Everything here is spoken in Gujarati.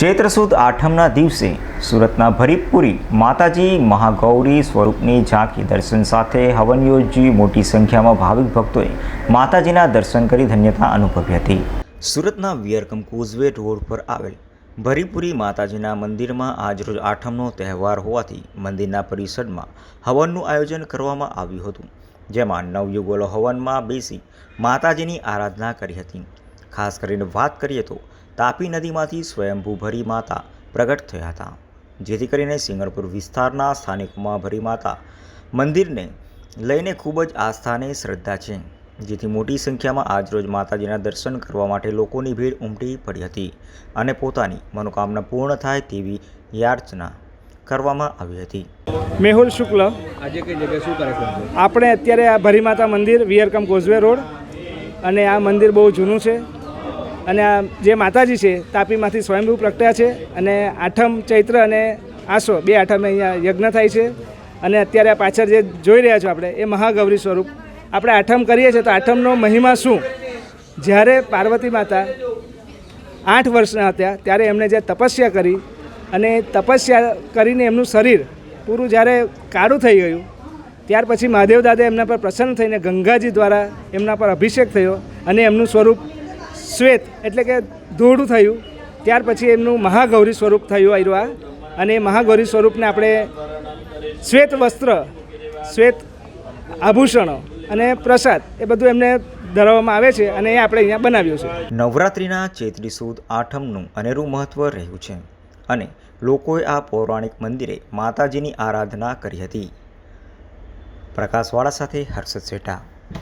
ચૈત્ર સુદ આઠમના દિવસે સુરતના ભરીપુરી માતાજી મહાગૌરી સ્વરૂપની ઝાંખી દર્શન સાથે હવન યોજી મોટી સંખ્યામાં ભાવિક ભક્તોએ માતાજીના દર્શન કરી ધન્યતા અનુભવી હતી. સુરતના વિયરકમ કોઝવે રોડ પર આવેલ ભરીપુરી માતાજીના મંદિરમાં આજરોજ આઠમનો તહેવાર હોવાથી મંદિરના પરિસરમાં હવનનું આયોજન કરવામાં આવ્યું હતું. જેમાં નવયુગલો હવનમાં બેસી માતાજીની આરાધના કરી હતી. ખાસ કરીને વાત કરીએ તો તાપી નદીમાંથી સ્વયંભૂ ભરી માતા પ્રગટ થયા હતા. જેથી કરીને સિંગણપુર વિસ્તારના સ્થાનિકોમાં ભરી માતા મંદિરને લઈને ખૂબ જ આસ્થા અને શ્રદ્ધા છે. જેથી મોટી સંખ્યામાં આજરોજ માતાજીના દર્શન કરવા માટે લોકોની ભીડ ઉમટી પડી હતી અને પોતાની મનોકામના પૂર્ણ થાય તેવી યાચના કરવામાં આવી હતી. મેહુલ શુક્લ. આજે કઈ જગ્યાએ શું કાર્યક્રમ આપણે અત્યારે આ ભરીમાતા મંદિર વિયરકમ કોઝવે રોડ અને આ મંદિર બહુ જૂનું છે. અને જે માતાજી છે, તાપીમાંથી સ્વયંભૂ પ્રગટ્યા છે અને આઠમ ચૈત્ર અને આસો, બે આઠમે અહીંયા યજ્ઞ થાય છે. અને અત્યારે આ પાછળ જે જોઈ રહ્યા છો આપણે, એ મહાગૌરી સ્વરૂપ. આપણે આઠમ કરીએ છીએ તો આઠમનો મહિમા શું? જ્યારે પાર્વતી માતા આઠ વર્ષના હતા, ત્યારે એમણે જે તપસ્યા કરી અને તપસ્યા કરીને એમનું શરીર પૂરું જ્યારે કાળું થઈ ગયું, ત્યાર પછી મહાદેવ દાદા એમના પર પ્રસન્ન થઈને ગંગાજી દ્વારા એમના પર અભિષેક થયો અને એમનું સ્વરૂપ શ્વેત એટલે કે ધોળું થયું. ત્યાર પછી એમનું મહાગૌરી સ્વરૂપ થયું આવ્યું અને એ મહાગૌરી સ્વરૂપને આપણે શ્વેત વસ્ત્ર, શ્વેત આભૂષણો અને પ્રસાદ એ બધું એમને ધરાવવામાં આવે છે અને એ આપણે અહીંયા બનાવ્યું છે. નવરાત્રિના ચૈત્રી સુદ આઠમનું અનેરું મહત્ત્વ રહ્યું છે અને લોકોએ આ પૌરાણિક મંદિરે માતાજીની આરાધના કરી હતી. પ્રકાશવાળા સાથે હર્ષદ શેઠા.